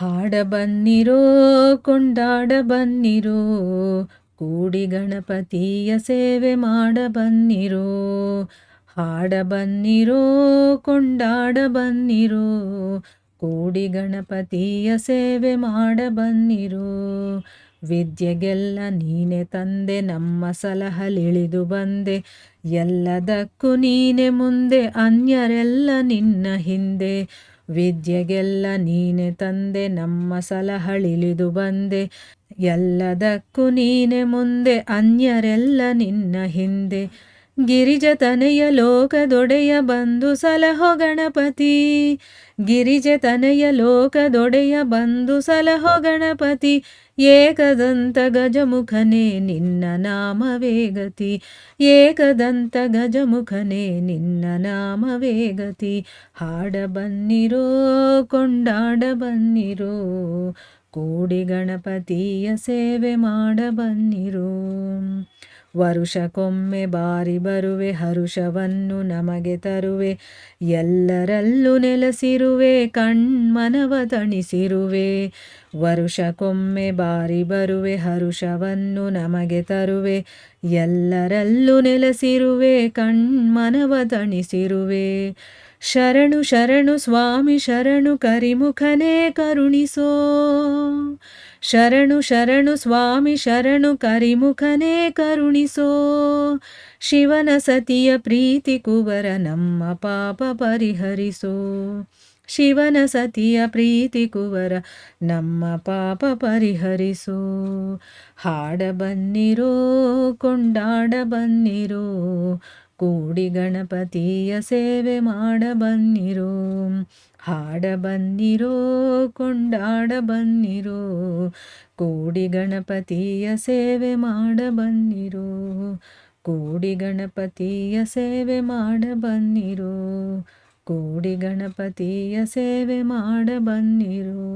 ಹಾಡ ಬನ್ನಿರೋ, ಕೊಂಡಾಡ ಬನ್ನಿರೋ, ಕೂಡಿ ಗಣಪತಿಯ ಸೇವೆ ಮಾಡ ಬನ್ನಿರೋ, ಹಾಡ ಬನ್ನಿರೋ, ಕೊಂಡಾಡ ಬನ್ನಿರೋ, ಕೂಡಿ ಗಣಪತಿಯ ಸೇವೆ ಮಾಡ ಬನ್ನಿರೋ. ವಿದ್ಯೆಗೆಲ್ಲ ನೀನೆ ತಂದೆ, ನಮ್ಮ ಸಲಹಲಿಳಿದು ಬಂದೆ. ಎಲ್ಲದಕ್ಕೂ ನೀನೆ ಮುಂದೆ, ಅನ್ಯರೆಲ್ಲ ನಿನ್ನ ಹಿಂದೆ. ವಿದ್ಯೆಗೆಲ್ಲ ನೀನೆ ತಂದೆ ನಮ್ಮ ಸಲಹಳಿಳಿದು ಬಂದೆ. ಎಲ್ಲದಕ್ಕೂ ನೀನೆ ಮುಂದೆ ಅನ್ಯರೆಲ್ಲ ನಿನ್ನ ಹಿಂದೆ. ಗಿರಿಜತನೆಯ ಲೋಕದೊಡೆಯ ಬಂದು ಸಲಹೋ ಗಣಪತಿ. ಗಿರಿಜತನೆಯ ಲೋಕದೊಡೆಯ ಬಂದು ಸಲಹೋ ಗಣಪತಿ. ಏಕದಂತ ಗಜಮುಖನೇ ನಿನ್ನ ನಾಮವೇ ಗತಿ. ಏಕದಂತ ಗಜಮುಖನೇ ನಿನ್ನ ನಾಮವೇ ಗತಿ. ಹಾಡ ಬನ್ನಿರೋ, ಕೊಂಡಾಡ ಬನ್ನಿರೋ. ಕೂಡಿ ಗಣಪತಿಯ ಸೇವೆ ಮಾಡ ಬನ್ನಿರೋ. ವರುಷಕ್ಕೊಮ್ಮೆ ಬಾರಿ ಬರುವೆ, ಹರುಷವನ್ನು ನಮಗೆ ತರುವೆ. ಎಲ್ಲರಲ್ಲೂ ನೆಲೆಸಿರುವೆ, ಕಣ್ಮನವ ತಣಿಸಿರುವೆ. ವರುಷಕ್ಕೊಮ್ಮೆ ಬಾರಿ ಬರುವೆ, ಹರುಷವನ್ನು ನಮಗೆ ತರುವೆ. ಎಲ್ಲರಲ್ಲೂ ನೆಲೆಸಿರುವೆ, ಕಣ್ಮನವ ತಣಿಸಿರುವೆ. ಶರಣು ಶರಣು ಸ್ವಾಮಿ, ಶರಣು ಕರಿಮುಖನೇ ಕರುಣಿಸೋ. ಶರಣು ಶರಣು ಸ್ವಾಮಿ, ಶರಣು ಕರಿಮುಖನೇ ಕರುಣಿಸೋ. ಶಿವನ ಸತಿಯ ಪ್ರೀತಿ ಕುವರ ನಮ್ಮ ಪಾಪ ಪರಿಹರಿಸೋ. ಶಿವನ ಸತಿಯ ಪ್ರೀತಿ ಕುವರ ನಮ್ಮ ಪಾಪ ಪರಿಹರಿಸೋ. ಹಾಡ ಬನ್ನಿರೋ, ಕೊಂಡಾಡ ಬನ್ನಿರೋ. ಕೂಡಿ ಗಣಪತಿಯ ಸೇವೆ ಮಾಡ ಬನ್ನಿರೋ, ಹಾಡ ಬನ್ನಿರೋ, ಕೊಂಡಾಡ ಬನ್ನಿರೋ, ಕೂಡಿ ಗಣಪತಿಯ ಸೇವೆ ಮಾಡ ಬನ್ನಿರೋ, ಕೂಡಿ ಗಣಪತಿಯ ಸೇವೆ ಮಾಡ ಬನ್ನಿರೋ, ಕೂಡಿ ಗಣಪತಿಯ ಸೇವೆ ಮಾಡ ಬನ್ನಿರೋ.